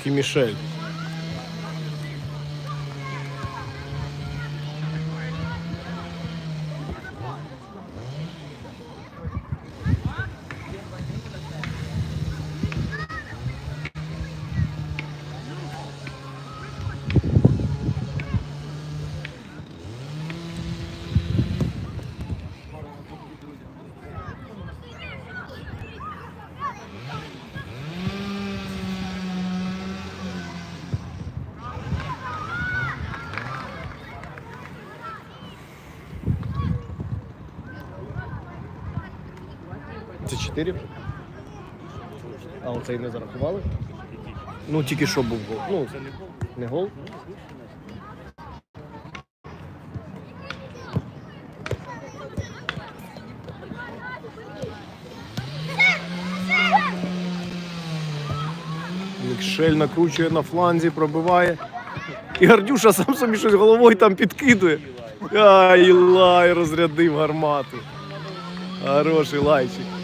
Ох і Мішель. 4? А оцей не зарахували? Ну, тільки що був гол. Ну, не гол. Мікшель накручує на фланзі, пробиває. І Гардюша сам собі щось головою там підкидує. Ай, лай, розрядив гармату. Хороший лайчик.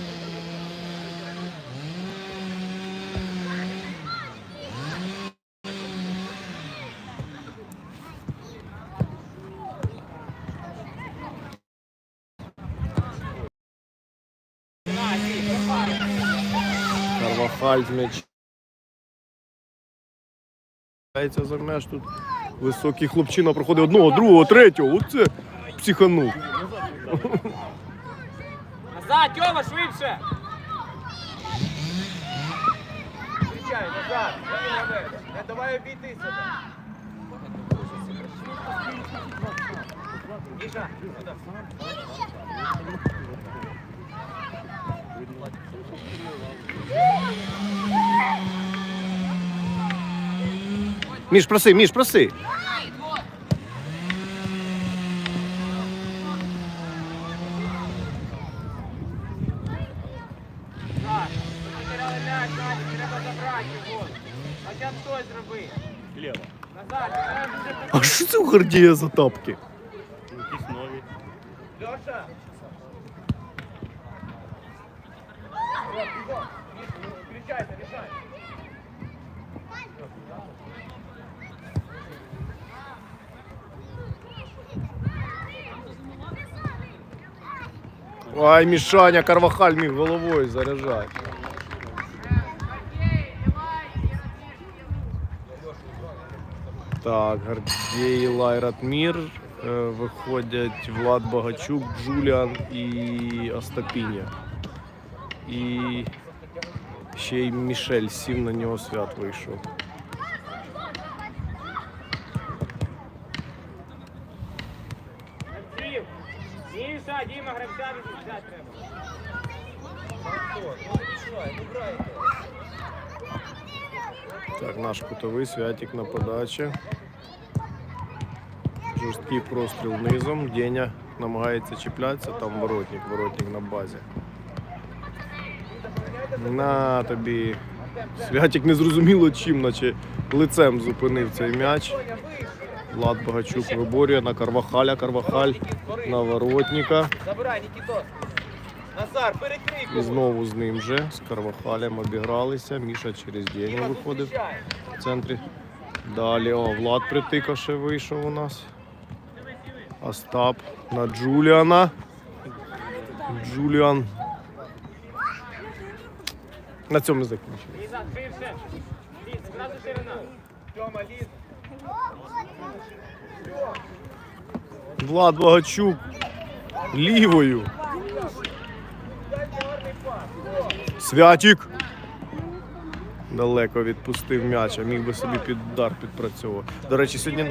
За м'яч тут. Високий хлопчина проходить одного, другого, третього. Оце психанув. Назад, Тьома, швидше! Включай, назад. Не давай обійти себе. Міша, сюди. Міш, проси, Міш, проси. Так, потеряли м'яч, Надя, треба забрати його. Хоча б хтось зроби. Лево. Назад, назад, вже А що це у Гордія за тапки? Ай, Мішаня, Карвахаль міг головою заряджати. Так, Гордій, Лайратмір. Е, Виходять Влад Багачук, Джуліан і Остапіня. І ще й Мішель сів на нього свят вийшов. Так, наш кутовий святик на подачі. Жорсткий простріл низом. Деня намагається чіплятися, там воротник, воротник на базі. На тобі. Святик незрозуміло чим, наче лицем зупинив цей м'яч. Влад Багачук виборює на Карвахаля. Карвахаль на воротника. Забирай, Нікітос. Назар, перекрий І знову з ним же. З Карвахалем обігралися. Міша через Деню виходив. в центрі. Далі о, Влад притика ще вийшов у нас. Остап на Джуліана. Джуліан. На цьому закінчили. Влад Багачук лівою. Святік. Далеко відпустив м'яч, а міг би собі під удар підпрацьовувати. До речі, сьогодні у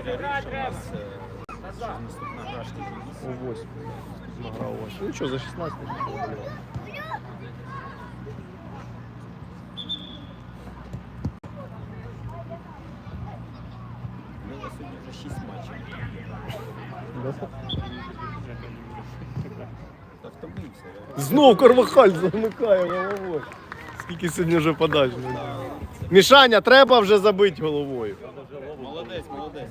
8 награв у 8. Ну що, за 16 не було. У мене сьогодні вже 6 матчів. Та втомився. я. Знов Карвахаль замикає головою. Скільки сьогодні вже подач. Мішаня, треба вже забити головою. Молодець. Молодець.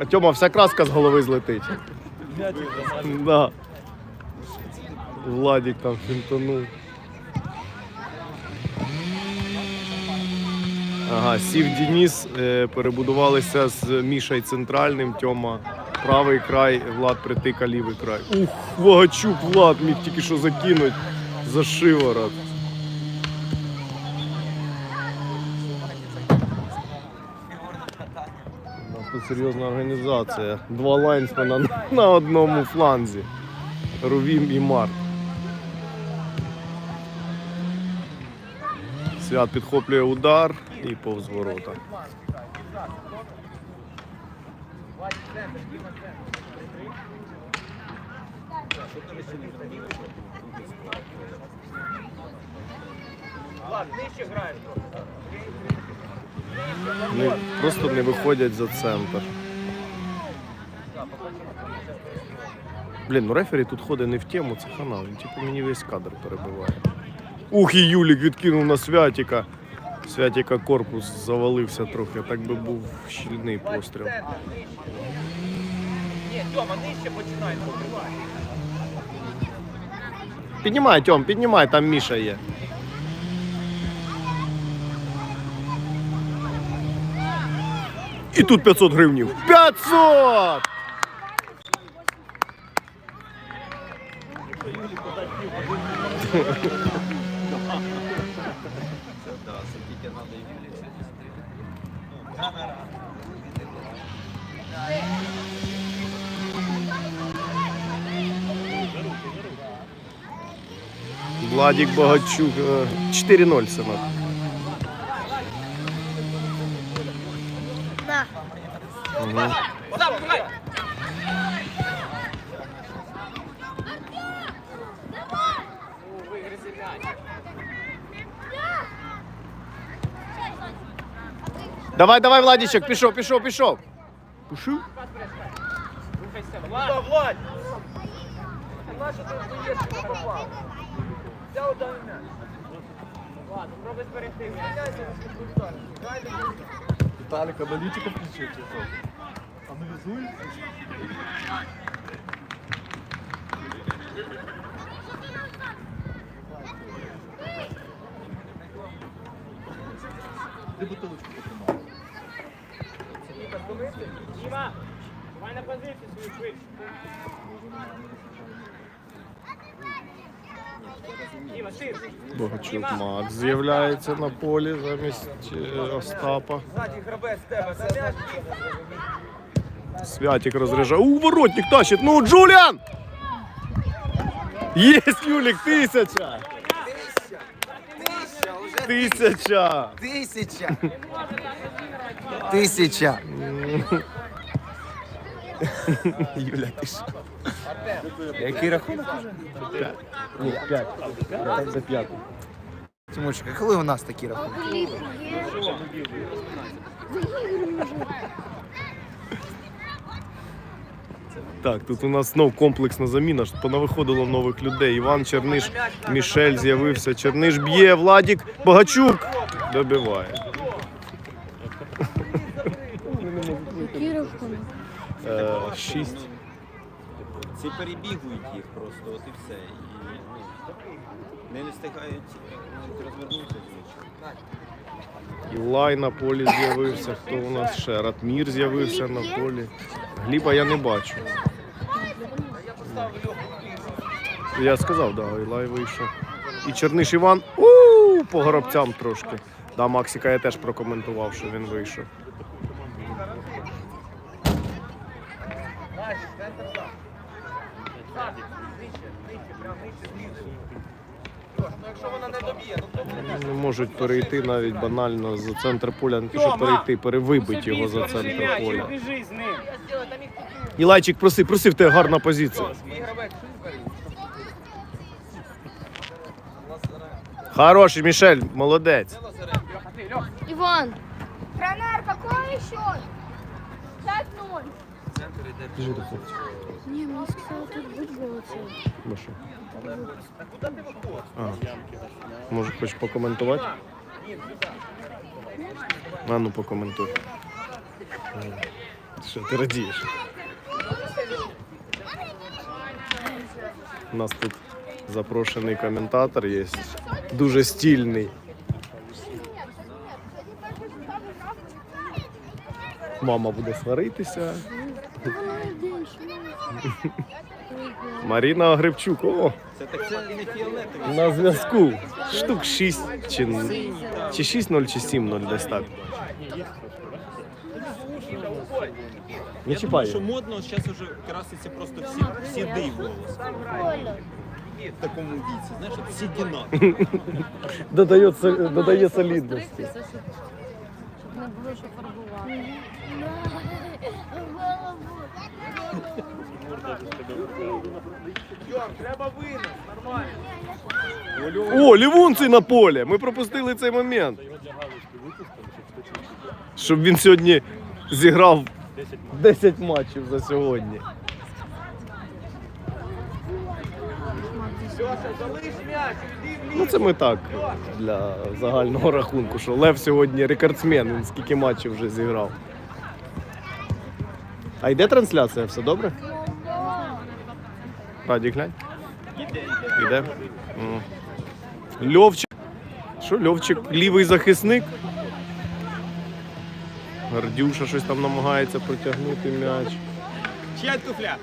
А Тьома, вся краска з голови злетить. Да. Владик там фінтанув. Ага, сів Дініс, е, перебудувалися з Мішей центральним, Тьома правий край, Влад притика лівий край. Ух, Вагачук, Влад міг тільки що закинуть за шиворот. У тут серйозна організація. Два лайнсмена на- на одному фланзі. Рувім і Март. Свят підхоплює удар і повз ворота. Не, просто не виходять за центр. Блін, ну рефері тут ходить не в тему, це хана. Він типу мені весь кадр перебиває. Ух, і Юлік відкинув на Святіка. Святіка корпус завалився трохи, так би був щільний постріл. Ні, Тьома, нижче починай, покривай. Піднімай, Тьом, піднімай, там Міша є. І тут 500 гривнів. 500! Да, це тільки треба Юлі це Владик Богачук. е, 4-0, синок. Да. Угу. Сам, давай! Ну, вигризи м'яч. Давай, давай, Владичок, пішов, пішов, пішов. Пішов? Рухайся, Влад! Влад! Нащо ти вдаєш, що ти попав? Взяв удар м'яч. Влад, пробуй зберегти м'яч. Грай до кінця. Виталик аналитика включил, зупинися. Давай на позицію свою швидше. Богачук Макс з'являється на полі замість е, Остапа. Ззаді грабець тебе, за м'яч. Святик розряджає. У, воротник тащить. Ну, Джуліан! Єсть, Юлік, тисяча! Тисяча! Тисяча. Тисяча. Юля, ти що? Який рахунок уже? Ні, п'ять. П'ять за п'ятий. Тимурчик, а коли у нас такі рахунки? Так, тут у нас знов комплексна заміна. Понавиходило нових людей. Іван Черниш, Мішель з'явився. Черниш б'є, Владік, Богачук добиває. Який рахунок? Е, шість. Ці перебігують їх просто, от і все. І ну, не встигають навіть розвернутися. Ілай на полі з'явився. Хто у нас ще? Ратмір з'явився на полі. Гліба я не бачу. Я сказав, да, Ілай вийшов. І Черниш Іван у по горобцям трошки. Да, Максика я теж прокоментував, що він вийшов. Ззаді, центр сам. Ззаді, нижче, нижче, прям нижче, знизу. Льош, ну якщо вона не доб'є, ну хто буде? Не можуть перейти навіть банально за центр поля, не те, що перейти, перевибить його за центр поля. Біжи з ним. Ілайчик, проси, проси, в тебе гарна позиція. Гравець? Хороший, Мішель, молодець. Иван. Тренер, какой счет? 5-0. Біжи до хлопця. Ні, мені сказали, тут будь було це. Ну що? А. Може, хочеш покоментувати? А ну покоментуй. Що ти радієш? У нас тут запрошений коментатор є. Дуже стильний. Мама буде сваритися. Молодець, що Маріна Гребчук. О, Це так це і не фіолетовий. на зв'язку. Штук 6 чи, чи 6-0, чи 7-0 десь так. Не Я думаю, чіпай. що модно зараз вже краситься просто всі, сідий волос. В такому віці, знаєш, от сідіна. Додає, сол- додає солідності. Стригтися, щоб, щоб не було що фарбувати. Треба винос, нормально. О, лівунций на полі. Ми пропустили цей момент. Щоб він сьогодні зіграв 10 матчів за сьогодні. Ну це ми так для загального рахунку, що Лев сьогодні рекордсмен, він скільки матчів вже зіграв. А йде трансляція, все добре? Раді глянь. Іде. Льовчик. Що, Льовчик лівий захисник? Гордюша щось там намагається протягнути м'яч. Чия туфля?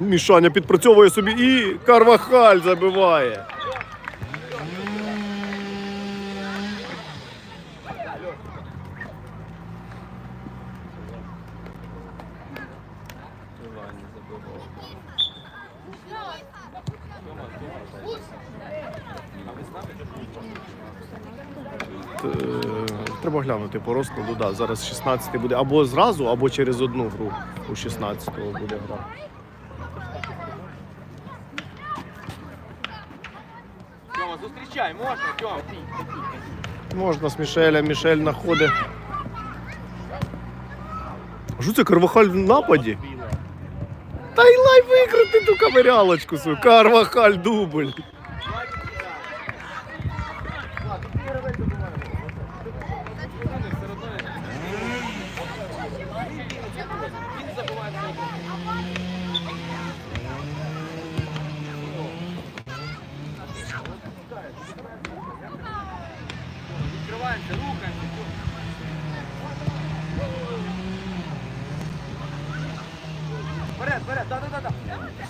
Мішаня підпрацьовує собі і Карвахаль забиває. Глянути по розкладу. Да. Зараз 16 буде або зразу, або через одну гру у 16-го буде гра. Тьома, зустрічай, можна, Тьом. Можна з Мішеля, Мішель находить. А Що це Карвахаль в нападі? Та й лай викрути ту камерялочку свою. Карвахаль дубль. Відкриваємося, рухаємося. Вперед, вперед, да-да-да.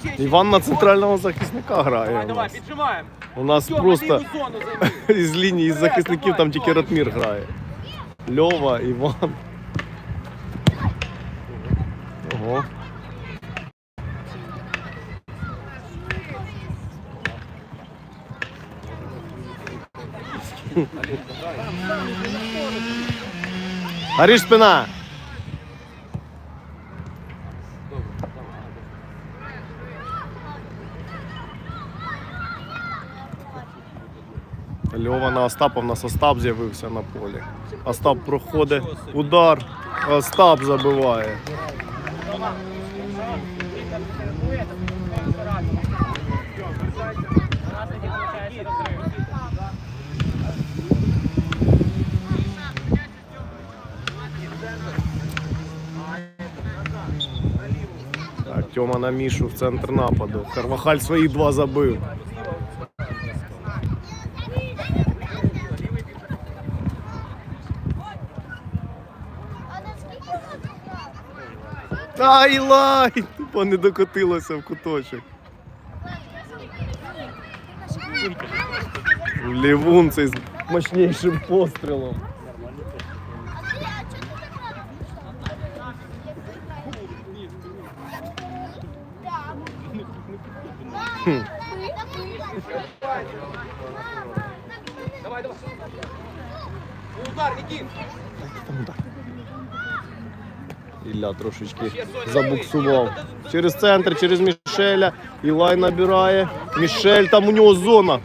Ще, ще. Іван на центрального захисника грає. Давай, у давай, нас. піджимаємо. У нас Тьома, просто ліву зону займи. із лінії з захисників там тільки Ратмір грає. Льова, Іван. Аріш спина. Льова на Остапа, У нас Остап з'явився на полі. Остап проходить удар, Остап забиває. Так, Тьома на Мішу в центр нападу. Карвахаль свої два забив. Ай лай! Тупо не докотилося в куточок. Лівун цей з мощнішим пострілом. Давай, давай. Ілля трошечки забуксував. Через центр, через Мішеля. Ілай набирає. Мішель, там у нього зона.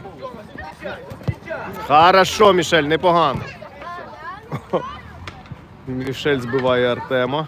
Хорошо, Мішель, непогано. Мішель збиває Артема.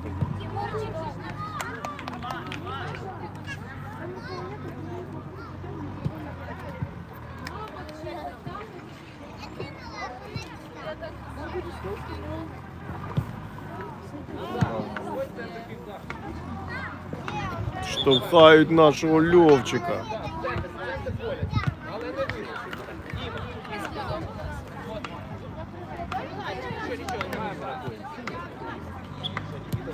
тебе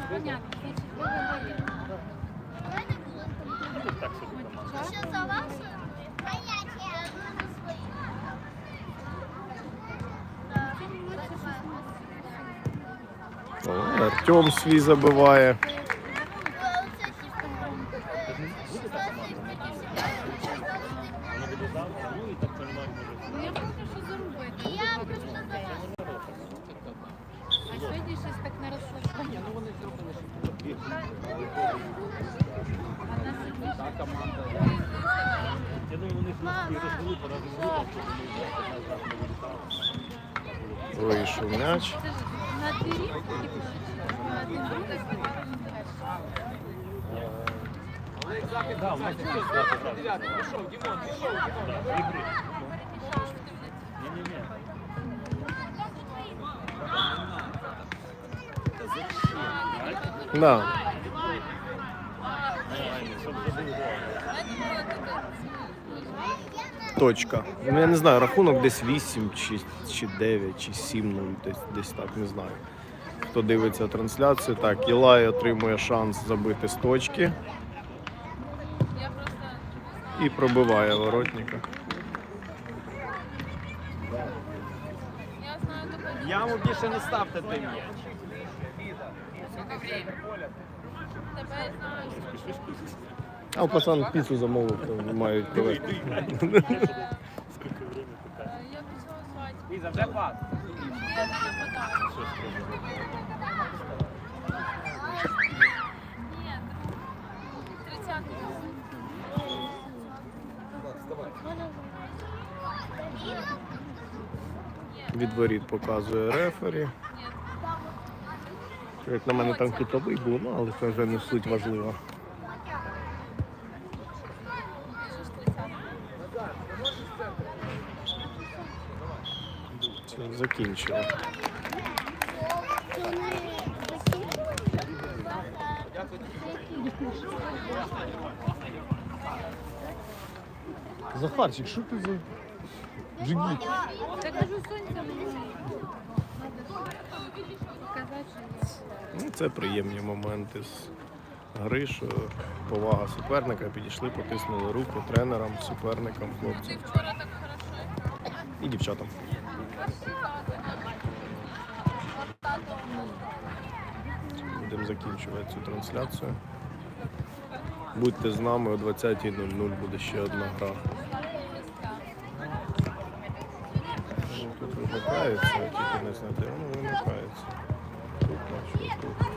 свої. О, Артем свій забиває. Ну я просто що заробити. Я просто А сьогодні щось так не розслабляє. Вийшов м'яч. Це ж на дві рівні, на один другий, Дев'ятий, пішов, Дімон, пішов, Дімон. Да. Точка. Ну, я не знаю, рахунок десь 8 чи, чи 9, чи 7, ну десь, десь так, не знаю. Хто дивиться трансляцію, так, Ілай отримує шанс забити з точки і пробиває воротника. Яму більше не ставте той м'яч. А пацан піцу замовив, то мають привезти. Ліза, вже пас. Від воріт показує рефері. Як на мене там кутовий був, ну але це вже не суть важливо. Все, закінчили. Захарчик, що ти за джигіт? Я кажу, сонця. Ну, це приємні моменти з гри, що повага суперника, підійшли, потиснули руку тренерам, суперникам, хлопцям. І дівчатам. Будемо закінчувати цю трансляцію. Будьте з нами о 20.00 буде ще одна гра. Ну, Тут вимикається, тільки не знати, воно вимикається. Тут бачу.